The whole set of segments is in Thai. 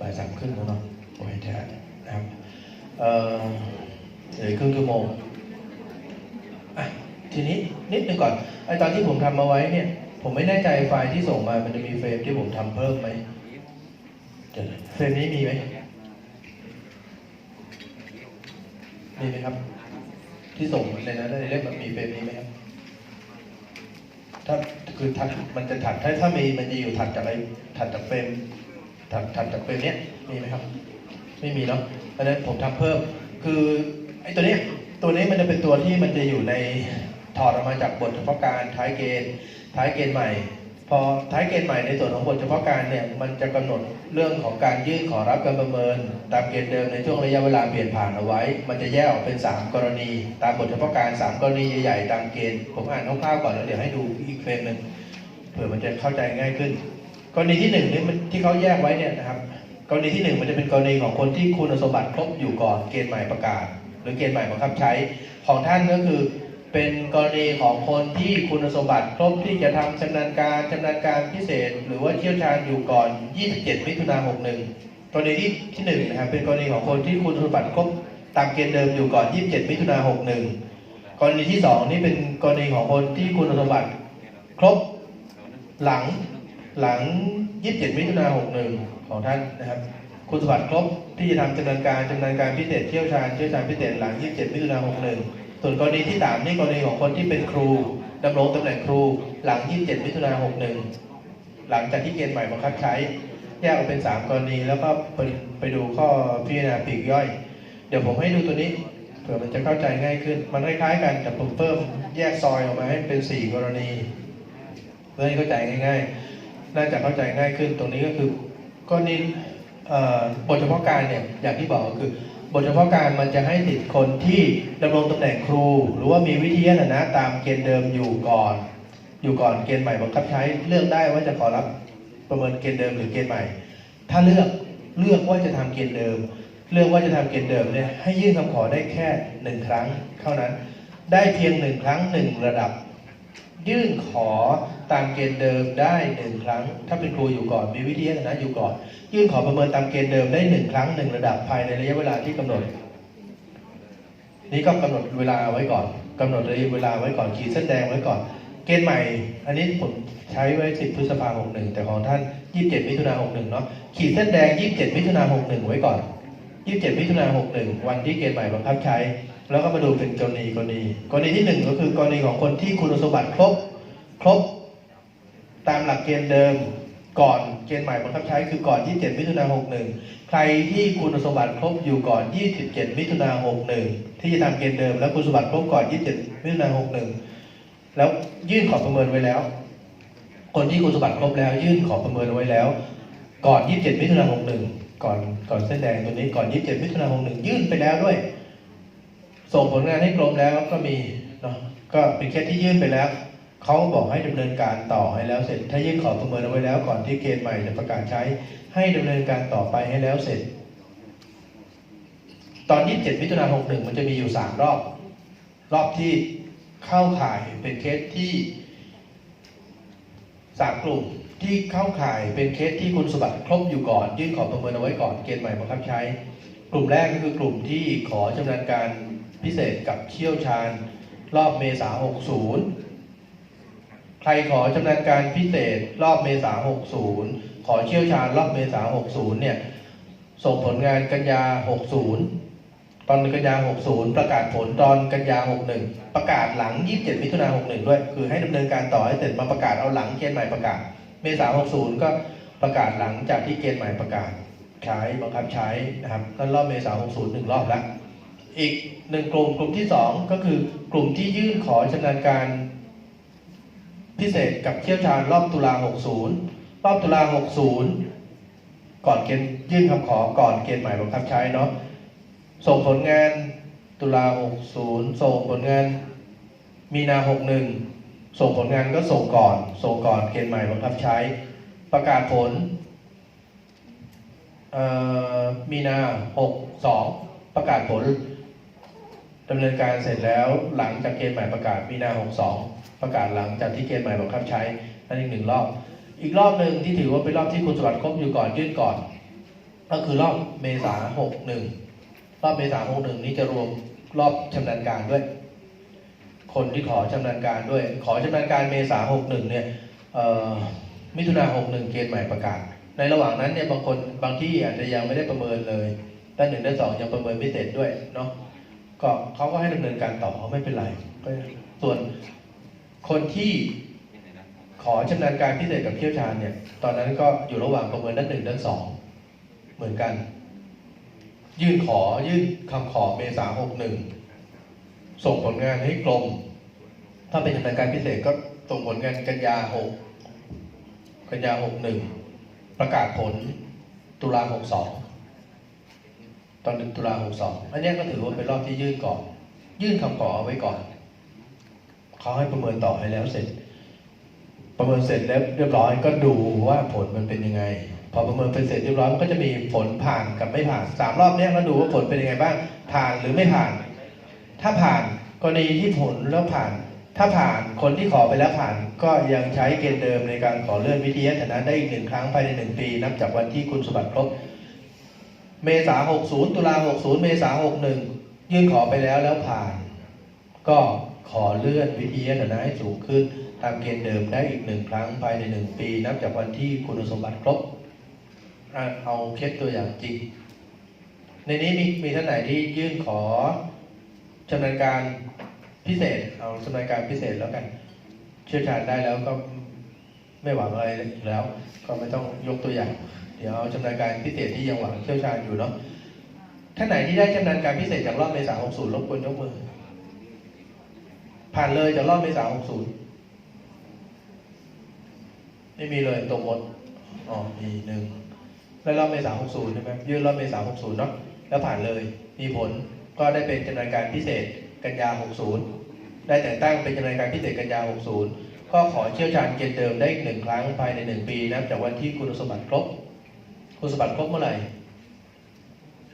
บ่ายสามครึ่งแล้วเนาะโอ้ยแท้นะครับเอ่อเหลือครึ่งชั่วโมงอะทีนี้นิดนึงก่อนไอตอนที่ผมทำมาไว้เนี่ย ผมไม่แน่ใจไฟล์ที่ส่งมามันจะมีเฟรมที่ผมทำเพิ่มไหมเฟรมนี้มีไหมมีไหมครับ ที่ส่งในนั้นในเล่มมันมีเฟรมนี้ไหมครับถ้าคือถัดมันจะถัดถ้าถ้ามีมันจะอยู่ถัดจากไอถัดจากเฟรม ถัดถัดจากเฟรมเนี้ยมีไหมครับ ไม่มีเนาะเพราะฉะนั้นผมทำเพิ่ม คือไอ้ตัวนี้ตัวนี้มันจะเป็นตัวที่มันจะอยู่ในถอดออกมาจากบทเฉพาะการท้ายเกณฑ์ท้ายเกณฑ์ใหม่ พอท้ายเกณฑ์ใหม่ในส่วนของบทเฉพาะการเนี่ยมันจะกำหนดเรื่องของการยื่นขอรับการประเมิน ตามเกณฑ์เดิมในช่วงระยะเวลาเปลี่ยนผ่านเอาไว้ มันจะแยกออกเป็น 3 กรณี ตามบทเฉพาะการ 3 กรณีใหญ่ๆตามเกณฑ์ผมอ่านคร่าวๆก่อนแล้วเดี๋ยวให้ดูอีกเฟรมหนึ่งเผื่อมันจะเข้าใจง่ายขึ้น กรณีที่หนึ่งนี่ที่เขาแยกไว้เนี่ยนะครับ กรณีที่หนึ่งมันจะเป็นกรณีของคนที่คุณสมบัติครบอยู่ก่อนเกณฑ์ใหม่ประกาศ หรือเกณฑ์ใหม่บังคับใช้ของท่านก็คือเป็นกรณีของคนที่คุณสมบัติครบที่จะทำชำนาญการชำนาญการพิเศษ หรือว่าเชี่ยวชาญอยู่ก่อน 27 มิถุนายน61 กรณีที่ที่หนึ่งนะครับเป็นกรณีของคนที่คุณสมบัติครบตามเกณฑ์เดิมอยู่ก่อน 27 มิถุนายน61 กรณีที่สองนี่เป็นกรณีของคนที่คุณสมบัติครบหลัง หลัง 27 มิถุนายน61 ของท่านนะครับ คุณสมบัติครบที่จะทำชำนาญการชำนาญการพิเศษเชี่ยวชาญเชี่ยวชาญพิเศษหลัง 27 มิถุนายน61 ส่วนกรณีที่สามนี่กรณีของคนที่เป็นครูดำรงตำแหน่งครูหลัง 27 มิถุนายน61 หลังจากที่เกณฑ์ใหม่บังคับใช้แยกออกเป็น 3 กรณีแล้วก็ไปไปดูข้อพิจารณาปีกย่อย เดี๋ยวผมให้ดูตัวนี้เผื่อมันจะเข้าใจง่ายขึ้น มันคล้ายๆกันแต่ผมเพิ่มแยกซอยออกมาให้เป็น 4 กรณีเพื่อให้เข้าใจง่ายๆ น่าจะเข้าใจง่ายขึ้นตรงนี้ก็คือกรณีเอ่อบทเฉพาะการเนี่ยอย่างที่บอกก็คือบทเฉพาะการมันจะให้ติดคนที่ดำรงตำแหน่งครู หรือว่ามีวิทยาฐานะตามเกณฑ์เดิมอยู่ก่อน อยู่ก่อนเกณฑ์ใหม่บังคับใช้เลือกได้ว่าจะขอรับประเมินเกณฑ์เดิมหรือเกณฑ์ใหม่ ถ้าเลือกเลือกว่าจะทำเกณฑ์เดิม เลือกว่าจะทำเกณฑ์เดิมเนี่ยให้ยื่นคำขอได้แค่หนึ่งครั้งเท่านั้น ได้เพียงหนึ่งครั้งหนึ่งระดับ ยื่นขอตามเกณฑ์เดิมได้หนึ่งครั้ง ถ้าเป็นครูอยู่ก่อนมีวิทยาฐานะอยู่ก่อน ยื่นขอประเมินตามเกณฑ์เดิมได้หนึ่งครั้งหนึ่งระดับภายในระยะเวลาที่กำหนด นี่ก็กำหนดเวลาไว้ก่อนกำหนดระยะเวลาไว้ก่อนขีดเส้นแดงไว้ก่อน เกณฑ์ใหม่ อันนี้ผมใช้ไว้10พฤษภาคม61แต่ของท่าน27มิถุนายน61เนาะขีดเส้นแดง27มิถุนายน61ไว้ก่อน27มิถุนายน61วันที่เกณฑ์ใหม่บังคับใช้ แล้วก็มาดูเป็นกรณีกรณี กรณีที่หนึ่งก็คือกรณีของคนที่คุณสมบัติครบครบ ตามหลักเกณฑ์เดิมก่อนเกณฑ์ใหม่บังคับใช้คือก่อน 27 มิถุนายน61 ใครที่คุณสมบัติครบอยู่ก่อน 27 มิถุนายน61 ที่จะทำเกณฑ์เดิม แล้วคุณสมบัติครบก่อน 27 มิถุนายน61 แล้วยื่นขอประเมินไว้แล้ว คนที่คุณสมบัติครบแล้ว ยื่นขอประเมินไว้แล้ว ก่อน 27 มิถุนายน61 ก่อนก่อนเส้นแดงตัวนี้ก่อน 27 มิถุนายน61 ยื่นไปแล้วด้วย ส่งผลงานให้กรมแล้วก็มีเนาะก็เป็นแค่ที่ยื่นไปแล้วเขาบอกให้ดำเนินการต่อให้แล้วเสร็จ ถ้ายื่นขอประเมินเอาไว้แล้วก่อนที่เกณฑ์ใหม่จะประกาศใช้ให้ดำเนินการต่อไปให้แล้วเสร็จ ตอน27มิถุนายน61มันจะมีอยู่3รอบ รอบที่เข้าข่ายเป็นเคสที่สามกลุ่มที่เข้าข่ายเป็นเคสที่คุณสมบัติครบอยู่ก่อน ยื่นขอประเมินเอาไว้ก่อนเกณฑ์ใหม่บังคับใช้ กลุ่มแรกก็คือกลุ่มที่ขอชำนาญการ พิเศษกับเชี่ยวชาญ รอบเมษา60 ใครขอชำนาญการพิเศษรอบเมษา60 ขอเชี่ยวชาญรอบเมษา60 เนี่ย ส่งผลงานกันยา 60 ตอนกันยา 60 ประกาศผลตอนกันยา 61 ประกาศหลัง 27 มิถุนายน61 ด้วย คือให้ดำเนินการต่อให้เสร็จมาประกาศเอาหลังเกณฑ์ใหม่ประกาศ เมษา60 ก็ประกาศหลังจากที่เกณฑ์ใหม่ประกาศ ใช้บังคับใช้นะครับนั่นรอบเมษา60หนึ่งรอบแล้ว อีกหนึ่งกลุ่มกลุ่มที่สองก็คือกลุ่มที่ยื่นขอชำนาญการ พิเศษกับเชี่ยวชาญรอบตุลา 60 รอบตุลา 60 ก่อนเกณฑ์ยื่นคำขอก่อนเกณฑ์ใหม่บังคับใช้เนาะส่งผลงานตุลา 60 ส่งผลงานมีนา 61 ส่งผลงานก็ส่งก่อน ส่งก่อนเกณฑ์ใหม่บังคับใช้ ประกาศผลมีนา 62 ประกาศผล ดำเนินการเสร็จแล้วหลังจากเกณฑ์ใหม่ประกาศมีนา62 ประกาศหลังจากที่เกณฑ์ใหม่บังคับใช้นั่นอีกหนึ่งรอบ อีกรอบหนึ่งที่ถือว่าเป็นรอบที่คุณสมบัติครบอยู่ก่อนยื่นก่อน ก็คือรอบเมษาหกหนึ่งรอบเมษาหกหนึ่งนี้จะรวมรอบชำนาญการด้วย คนที่ขอชำนาญการด้วย ขอชำนาญการเมษาหกหนึ่งเนี่ยมิถุนาหกหนึ่งเกณฑ์ใหม่ประกาศ ในระหว่างนั้นเนี่ยบางคนบางที่อาจจะยังไม่ได้ประเมินเลยด้านหนึ่งด้านสองยังประเมินไม่เสร็จด้วยเนาะ ก็เขาก็ให้ดำเนินการต่อไม่เป็นไรก็ส่วนคนที่ขอชำนาญการพิเศษกับเชี่ยวชาญเนี่ย ตอนนั้นก็อยู่ระหว่างประเมินด้านหนึ่งด้านสองเหมือนกัน ยื่นขอยื่นคำขอเมษาหกหนึ่งส่งผลงานให้กรม ถ้าเป็นชำนาญการพิเศษก็ส่งผลงานกันยาหกกันยาหกหนึ่งประกาศผลตุลาหกสอง ตอนเดือนตุลาหกสองอันนี้ก็ถือว่าเป็นรอบที่ยื่นก่อน ยื่นคำขอเอาไว้ก่อนเขาให้ประเมินต่อให้แล้วเสร็จ ประเมินเสร็จแล้วเรียบร้อยก็ดูว่าผลมันเป็นยังไง พอประเมินเป็นเสร็จเรียบร้อยมันก็จะมีผลผ่านกับไม่ผ่านสามรอบเนี้ยก็ดูว่าผลเป็นยังไงบ้างผ่านหรือไม่ผ่าน ถ้าผ่านกรณีที่ผลแล้วผ่าน ถ้าผ่านคนที่ขอไปแล้วผ่าน ก็ยังใช้เกณฑ์เดิมในการขอเลื่อนวิทยาฐานะได้อีกหนึ่งครั้งภายในหนึ่งปี นับจากวันที่คุณสมบัติครบ เมษาหกศูนย์ตุลาหกศูนย์เมษาหกหนึ่งยื่นขอไปแล้วแล้วผ่าน ก็ขอเลื่อนวิทยาฐานะให้สูงขึ้น ตามเกณฑ์เดิมได้อีกหนึ่งครั้งภายในหนึ่งปี นับจากวันที่คุณสมบัติครบ เอาเคสตัวอย่างจริง ในนี้มีมีท่านไหนที่ยื่นขอชำนาญการพิเศษ เอาชำนาญการพิเศษแล้วกัน เชี่ยวชาญได้แล้วก็ ไม่หวังอะไรอีกแล้ว ก็ไม่ต้องยกตัวอย่าง เดี๋ยวเอาชำนาญการพิเศษที่ยังหวังเชี่ยวชาญอยู่เนาะท่านไหนที่ได้ชำนาญการพิเศษจากรอบเมษา60รบกวนยกมือ ผ่านเลยจากรอบเมษา60ไม่มีเลยตรงหมดอ๋อมีหนึ่งแล้วรอบเมษา60ใช่ไหมยื่นรอบเมษา60เนาะแล้วผ่านเลยมีผลก็ได้เป็นชำนาญการพิเศษกันยา 60 ได้แต่งตั้งเป็นชำนาญการพิเศษกันยา 60 ก็ขอเชี่ยวชาญเกณฑ์เดิมได้อีกหนึ่งครั้งภายในหนึ่งปีนับจากวันที่คุณสมบัติครบ คุณสมบัติครบเมื่อไหร่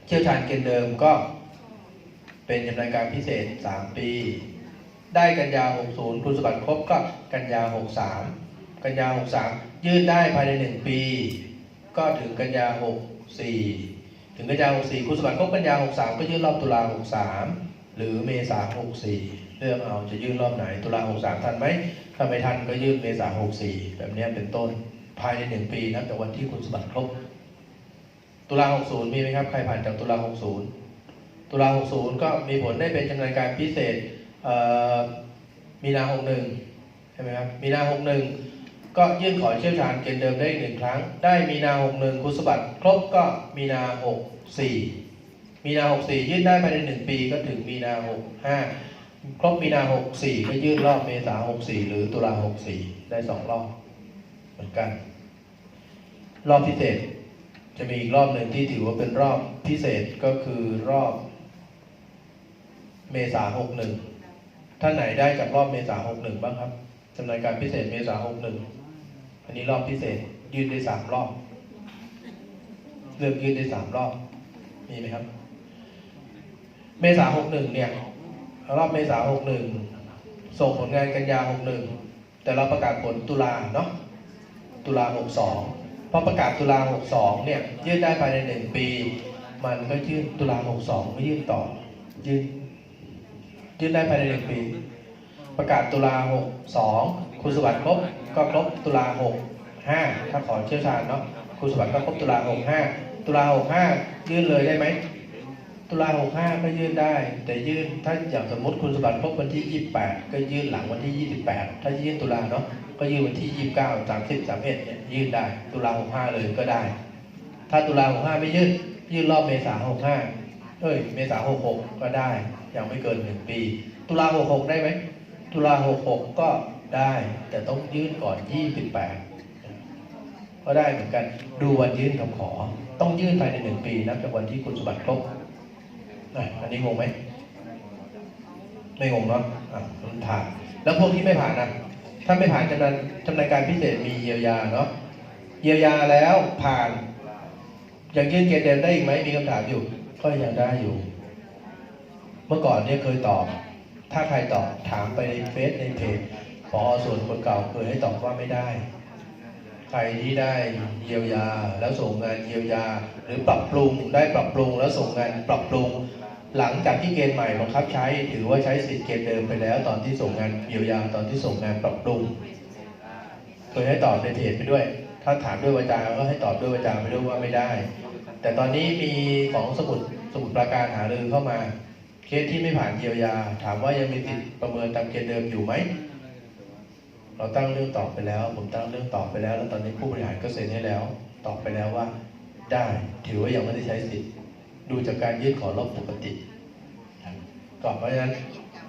เชี่ยวชาญเกณฑ์เดิมก็เป็นชำนาญการพิเศษ 3 ปี ได้กันยา 60 คุณสมบัติครบก็กันยา 63 กันยา 63 ยื่นได้ภายใน 1 ปี ก็ถึงกันยา 64 ถึงกันยา 64 คุณสมบัติครบกันยา 63 ก็ยื่นรอบตุลา 63 หรือเมษา64เลือกเอาจะยื่นรอบไหน ตุลา63ทันไหมถ้าไม่ทันก็ยื่นเมษา64แบบนี้เป็นต้นภายใน1ปีนับจากวันที่คุณสมบัติครบ ตุลา60มีไหมครับ ใครผ่านจากตุลา60ตุลา60ก็มีผลได้เป็นชำนาญการพิเศษเอ่อมีนา61ใช่ไหมครับ มีนา61ก็ยื่นขอเชี่ยวชาญเกณฑ์เดิมได้อีกหนึ่งครั้ง ได้มีนา61คุณสมบัติครบก็มีนา64 มีนา64ยื่นได้ภายใน1ปีก็ถึงมีนา65ครบมีนา64ก็ยื่นรอบเมษา64หรือตุลา64ได้2รอบเหมือนกัน รอบพิเศษ จะมีอีกรอบหนึ่งที่ถือว่าเป็นรอบพิเศษก็คือรอบ เมษา61ท่านไหนได้จากรอบเมษา61บ้างครับจำนวนการพิเศษเมษา61อันนี้รอบพิเศษยื่นได้3รอบเลือกยื่นได้3รอบมีไหมครับ เมษา61เนี่ยรอบเมษา61ส่งผลงานกันยา61แต่เราประกาศผลตุลาเนาะตุลา62พอประกาศตุลา62เนี่ยยื่นได้ภายใน1ปี มันก็ยื่นตุลา62ก็ยื่นต่อยื่นยื่นได้ภายใน1ปี ประกาศตุลา62คุณสวัสดิ์ครบก็ครบตุลา65ถ้าขอเชี่ยวชาญเนาะคุณสวัสดิ์ก็ครบตุลา65ตุลา65ยื่นเลยได้ไหม ตุลา65ก็ยื่นได้ แต่ยื่นถ้าอย่างสมมติคุณสมบัติครบวันที่28ก็ยื่นหลังวันที่28ถ้ายื่นตุลาเนาะก็ยื่นวันที่29 30 31เนี่ยยื่นได้ ตุลา65เลยก็ได้ ถ้าตุลา65ไม่ยื่นยื่นรอบเมษา65เอ้ยเมษา66ก็ได้ยังไม่เกิน1ปี ตุลา66ได้ไหมตุลา66ก็ได้ แต่ต้องยื่นก่อน28ก็ได้เหมือนกันดูวันยื่นคำขอ ต้องยื่นภายใน1ปีนับจากวันที่คุณสมบัติครบ อันนี้งงไหมไม่งงเนาะอะมันผ่าน แล้วพวกที่ไม่ผ่านนะถ้าไม่ผ่านจำนวนจำนวนการพิเศษมีเยียวยาเนาะเยียวยาแล้วผ่านยังยื่นเกณฑ์เดิมได้อีกไหมมีคำถามอยู่ ก็ยังได้อยู่ เมื่อก่อนเนี่ยเคยตอบ ถ้าใครตอบถามไปในเฟซในเพจพอส่วนคนเก่าเคยให้ตอบว่าไม่ได้ ใครที่ได้เยียวยาแล้วส่งงานเยียวยา หรือปรับปรุงได้ปรับปรุงแล้วส่งงานปรับปรุง หลังจากที่เกณฑ์ใหม่บังคับใช้ถือว่าใช้สิทธิ์เกณฑ์เดิมไปแล้ว ตอนที่ส่งงานเยียวยาตอนที่ส่งงานปรับปรุงเคยให้ตอบในเพจไปด้วย ถ้าถามด้วยวาจาก็ให้ตอบด้วยวาจาไปด้วยว่าไม่ได้ แต่ตอนนี้มีของสมุดสมุดประการหารือเข้ามา เคสที่ไม่ผ่านเยียวยา ถามว่ายังมีสิทธิ์ประเมินตามเกณฑ์เดิมอยู่ไหมเราตั้งเรื่องตอบไปแล้ว ผมตั้งเรื่องตอบไปแล้ว แล้วตอนนี้ผู้บริหารก็เซ็นให้แล้ว ตอบไปแล้วว่า ได้ถือว่ายังไม่ได้ใช้สิทธิ์ ดูจากการยื่นขอรบปกติครับก็เพราะฉะนั้น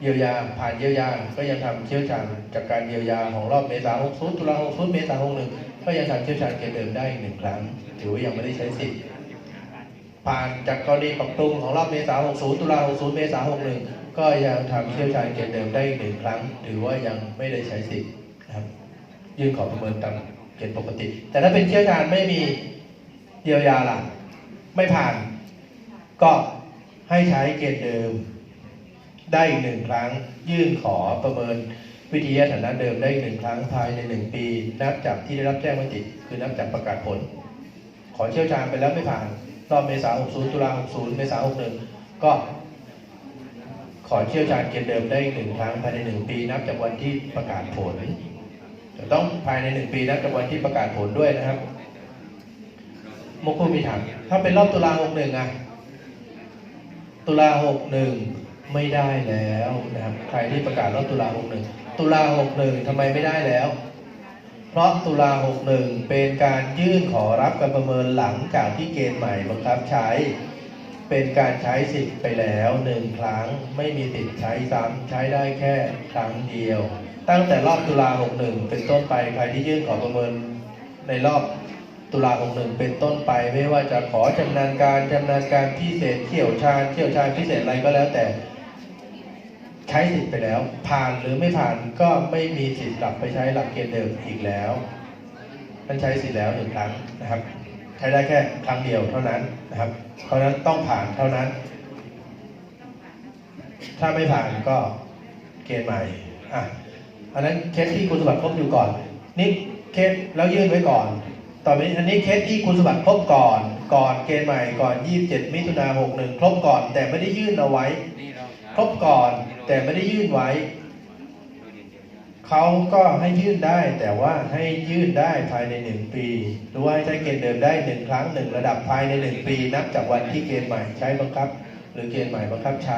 เยียวยาผ่านเยียวยาก็ยังทำเชี่ยวชาญจากการเยียวยาของรอบเมษา60ตุลา60เมษา61ก็ยังทำเชี่ยวชาญเกณฑ์เดิมได้อีกหนึ่งครั้งถือว่ายังไม่ได้ใช้สิทธิ์ผ่านจากกรณีปรับปรุงของรอบเมษา60ตุลา60เมษา61ก็ยังทำเชี่ยวชาญเกณฑ์เดิมได้อีกหนึ่งครั้งถือว่ายังไม่ได้ใช้สิทธิ์นะครับยื่นขอประเมินตามเกณฑ์ปกติ แต่ถ้าเป็นเชี่ยวชาญไม่มีเยียวยาล่ะ ไม่ผ่าน ก็ให้ใช้เกณฑ์เดิมได้อีกหนึ่งครั้ง ยื่นขอประเมินวิทยาฐานะเดิมได้อีกหนึ่งครั้งภายในหนึ่งปี นับจากที่ได้รับแจ้งมติคือนับจากประกาศผล ขอเชี่ยวชาญไปแล้วไม่ผ่านรอบเมษา60 ตุลา60 เมษา61 ก็ ขอเชี่ยวชาญเกณฑ์เดิมได้อีกหนึ่งครั้งภายในหนึ่งปี นับจากวันที่ประกาศผลจะต้องภายในหนึ่งปีนับจากวันที่ประกาศผลด้วยนะครับมุกผู้มีถามถ้าเป็นรอบตุลา61อะ ตุลา61ไม่ได้แล้วนะครับใครที่ประกาศรอบตุลา61ตุลา61ทำไมไม่ได้แล้ว เพราะตุลา61เป็นการยื่นขอรับการประเมินหลังจากที่เกณฑ์ใหม่บังคับใช้ เป็นการใช้สิทธิ์ไปแล้วหนึ่งครั้งไม่มีสิทธิ์ใช้ซ้ำใช้ได้แค่ครั้งเดียว ตั้งแต่รอบตุลา61เป็นต้นไปใครที่ยื่นขอประเมินในรอบ ตุลา61เป็นต้นไป ไม่ว่าจะขอชำนาญการชำนาญการพิเศษเขี่ยวชาญเขี่ยวชาญพิเศษอะไรก็แล้วแต่ ใช้สิทธิ์ไปแล้ว ผ่านหรือไม่ผ่านก็ไม่มีสิทธิ์กลับไปใช้หลักเกณฑ์เดิมอีกแล้วท่านใช้สิทธิ์แล้วหนึ่งครั้งนะครับ ใช้ได้แค่ครั้งเดียวเท่านั้นนะครับ เพราะฉะนั้นต้องผ่านเท่านั้น ถ้าไม่ผ่านก็เกณฑ์ใหม่อะอันนั้นเคสที่คุณสมบัติครบอยู่ก่อนนี่เคสแล้วยื่นไว้ก่อน ต่อไปนี้อันนี้เคสที่คุณสมบัติครบก่อน ก่อนเกณฑ์ใหม่ก่อน 27 มิถุนา61 ครบก่อน แต่ไม่ได้ยื่นเอาไว้ ครบก่อนแต่ไม่ได้ยื่นไว้ เขาก็ให้ยื่นได้แต่ว่าให้ยื่นได้ภายในหนึ่งปีหรือว่าให้ใช้เกณฑ์เดิมได้หนึ่งครั้งหนึ่งระดับภายในหนึ่งปี นับจากวันที่เกณฑ์ใหม่ใช้บังคับ หรือเกณฑ์ใหม่บังคับใช้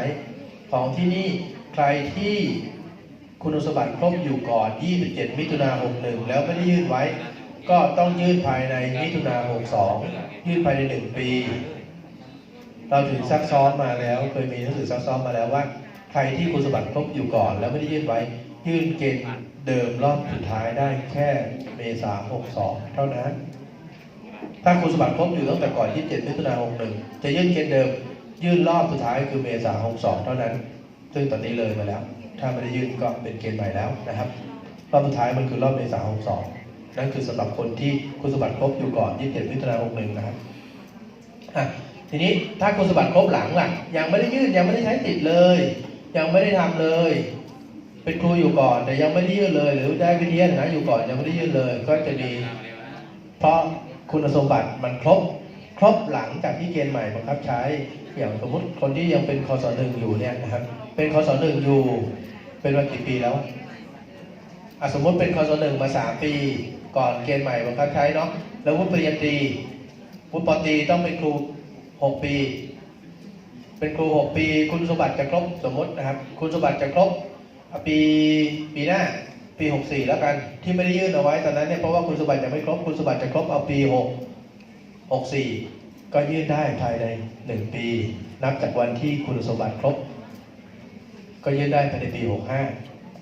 ของที่นี่ใครที่คุณสมบัติครบอยู่ก่อน 27 มิถุนา61 แล้วไม่ได้ยื่นไว้ ก็ต้องยื่นภายในมิถุนา62 ยื่นภายในหนึ่งปี เราถึงซักซ้อมมาแล้ว เคยมีหนังสือซักซ้อมมาแล้วว่า ใครที่คุณสมบัติครบอยู่ก่อน แล้วไม่ได้ยื่นไว้ ยื่นเกณฑ์เดิมรอบสุดท้ายได้แค่เมษา62 เท่านั้น ถ้าคุณสมบัติครบอยู่ตั้งแต่ก่อน 27มิถุนา61 จะยื่นเกณฑ์เดิม ยื่นรอบสุดท้ายคือเมษา62 เท่านั้น ซึ่งตอนนี้เลยมาแล้ว ถ้าไม่ได้ยื่นก็เป็นเกณฑ์ใหม่แล้วนะครับ รอบสุดท้ายมันคือรอบเมษา62 นั่นคือสำหรับคนที่คุณสมบัติครบอยู่ก่อน27มิถุนายน61นะครับทีนี้ถ้าคุณสมบัติครบหลังล่ะ ยังไม่ได้ยื่นยังไม่ได้ใช้สิทธิ์เลย ยังไม่ได้ทำเลย เป็นครูอยู่ก่อน แต่ยังไม่ได้ยื่นเลย หรือได้วิทยานะอยู่ก่อนยังไม่ได้ยื่นเลย ก็จะมีเพราะคุณสมบัติมันครบครบหลังจากที่เกณฑ์ใหม่บังคับใช้ อย่างสมมติคนที่ยังเป็นคศหนึ่งอยู่เนี่ยนะครับ เป็นคศหนึ่งอยู่ เป็นมากี่ปีแล้วอสมมติเป็นคศหนึ่งมาสามปี ก่อนเกณฑ์ใหม่บังคับใช้เนาะแล้ววุฒิปริญญาตรีวุฒิปตรีต้องเป็นครูหกปี เป็นครูหกปี คุณสมบัติจะครบสมมตินะครับ คุณสมบัติจะครบปีปีหน้าปีหกสี่แล้วกันที่ไม่ได้ยื่นเอาไว้ตอนนั้นเนี่ยเพราะว่าคุณสมบัติยังไม่ครบคุณสมบัติจะครบเอาปีหกหกสี่ก็ยื่นได้ภายในหนึ่งปี นับจากวันที่คุณสมบัติครบ ก็ยื่นได้ภายในปีหกห้า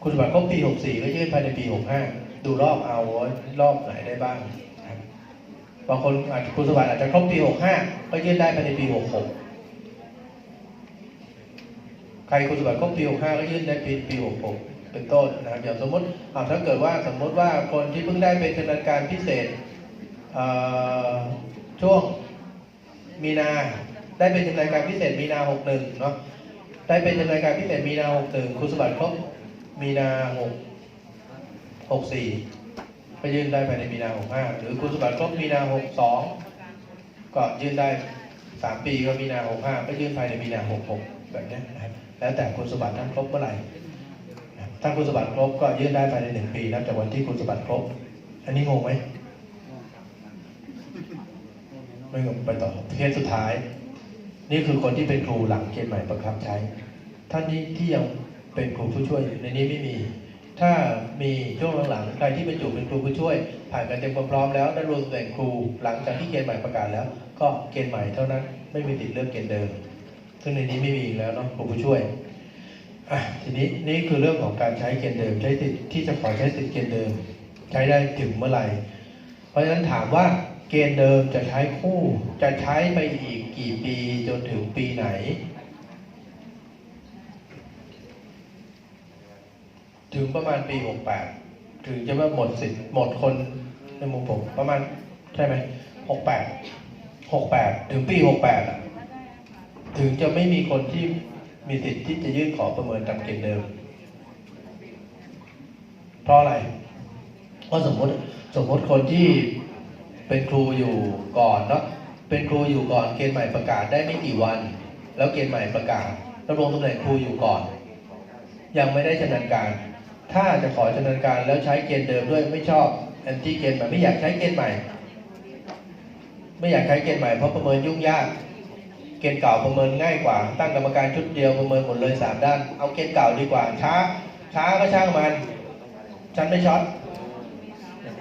คุณสมบัติครบปีหกสี่ก็ยื่นภายในปีหกห้า ดูรอบเอาว่ารอบไหนได้บ้างบางคนอาจจะคุณสมบัติอาจจะครบปีหกห้าก็ยื่นได้ภายในปีหกหกใครคุณสมบัติครบปี 65 ก็ยื่นได้ปีปี 66 เป็นต้นนะครับอย่างสมมติถ้าเกิดว่าสมมติว่าคนที่เพิ่งได้เป็นชำนาญการพิเศษเช่วงมีนาได้เป็นชำนาญการพิเศษมีนา 61 เนาะได้เป็นชำนาญการพิเศษมีนา 61 คุณสมบัติครบมีนา 6 64ก็ยื่นได้ภายในมีนาหกห้าหรือคุณสมบัติครบมีนาหกสองก็ยื่นได้สามปีก็มีนาหกห้าก็ยื่นภายในมีนาหกหกแบบนี้นะครับแล้วแต่คุณสมบัติท่านครบเมื่อไหร่ถ้าคุณสมบัติครบก็ยื่นได้ภายในหนึ่งปีนับจากวันที่คุณสมบัติครบ อันนี้งงไหมไม่งงไปต่อเคสสุดท้าย นี่คือคนที่เป็นครูหลังเกณฑ์ใหม่ประคับใช้ ท่านนี้ที่ยังเป็นครูผู้ช่วยในนี้ไม่มี ถ้ามีช่วงหลังๆใครที่บรรจุเป็นครูผู้ช่วย ผ่านการเตรียมความพร้อมแล้วได้รวมตำแหน่งครูหลังจากที่เกณฑ์ใหม่ประกาศแล้ว ก็เกณฑ์ใหม่เท่านั้นไม่มีติดเรื่องเกณฑ์เดิม ซึ่งในนี้ไม่มีอีกแล้วเนาะครูผู้ช่วยทีนี้นี่คือเรื่องของการใช้เกณฑ์เดิมใช้สิทธิ์ที่จะขอใช้สิทธิ์เกณฑ์เดิม ใช้ได้ถึงเมื่อไหร่ เพราะฉะนั้นถามว่าเกณฑ์เดิมจะใช้คู่จะใช้ไปอีกกี่ปีจนถึงปีไหน ถึงประมาณปี 68 ถึงจะว่าหมดสิทธิ์หมดคนในมุมผมประมาณใช่ไหม68 68 ถึงปี 68อะถึงจะไม่มีคนที่มีสิทธิ์ที่จะยื่นขอประเมินตามเกณฑ์เดิม เพราะอะไรเพราะสมมติสมมติคนที่เป็นครูอยู่ก่อนเนาะเป็นครูอยู่ก่อนเกณฑ์ใหม่ประกาศได้ไม่กี่วัน แล้วเกณฑ์ใหม่ประกาศดำรงตำแหน่งครูอยู่ก่อน ยังไม่ได้ชำนาญการ ถ้าจะขอชำนาญการแล้วใช้เกณฑ์เดิมด้วยไม่ชอบแอนตี้เกณฑ์ใหม่ไม่อยากใช้เกณฑ์ใหม่ ไม่อยากใช้เกณฑ์ใหม่เพราะประเมินยุ่งยาก เกณฑ์เก่าประเมินง่ายกว่า ตั้งกรรมการชุดเดียวประเมินหมดเลยสามด้าน เอาเกณฑ์เก่าดีกว่า ช้า ช้าก็ช่างมัน ฉันไม่ช็อต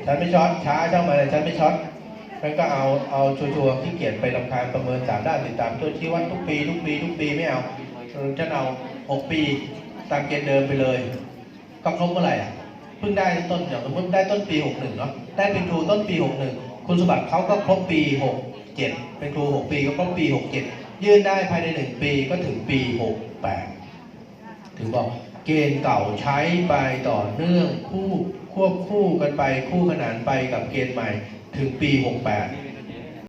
ฉันไม่ช็อต ช้าช่างมันฉันไม่ช็อตงั้นก็เอาเอาชัวร์ๆที่เกียจไปลำคาญประเมินสามด้านติดตามตัวชี้วัดทุกปี ทุกปี ทุกปีไม่เอาฉันเอาหกปีตามเกณฑ์เดิมไปเลย ก็ครบเมื่อไหร่อะเพิ่งได้ต้นอย่างสมมติได้ต้นปี 61เนาะได้เป็นครูต้นปี 61 คุณสมบัติเขาก็ครบปี 67 เป็นครู 6 ปีก็ครบปี 67 ยื่นได้ภายใน 1 ปีก็ถึงปี 68 ถึงบอกเกณฑ์เก่าใช้ไปต่อเนื่องคู่ควบคู่กันไปคู่ขนานไปกับเกณฑ์ใหม่ถึงปี 68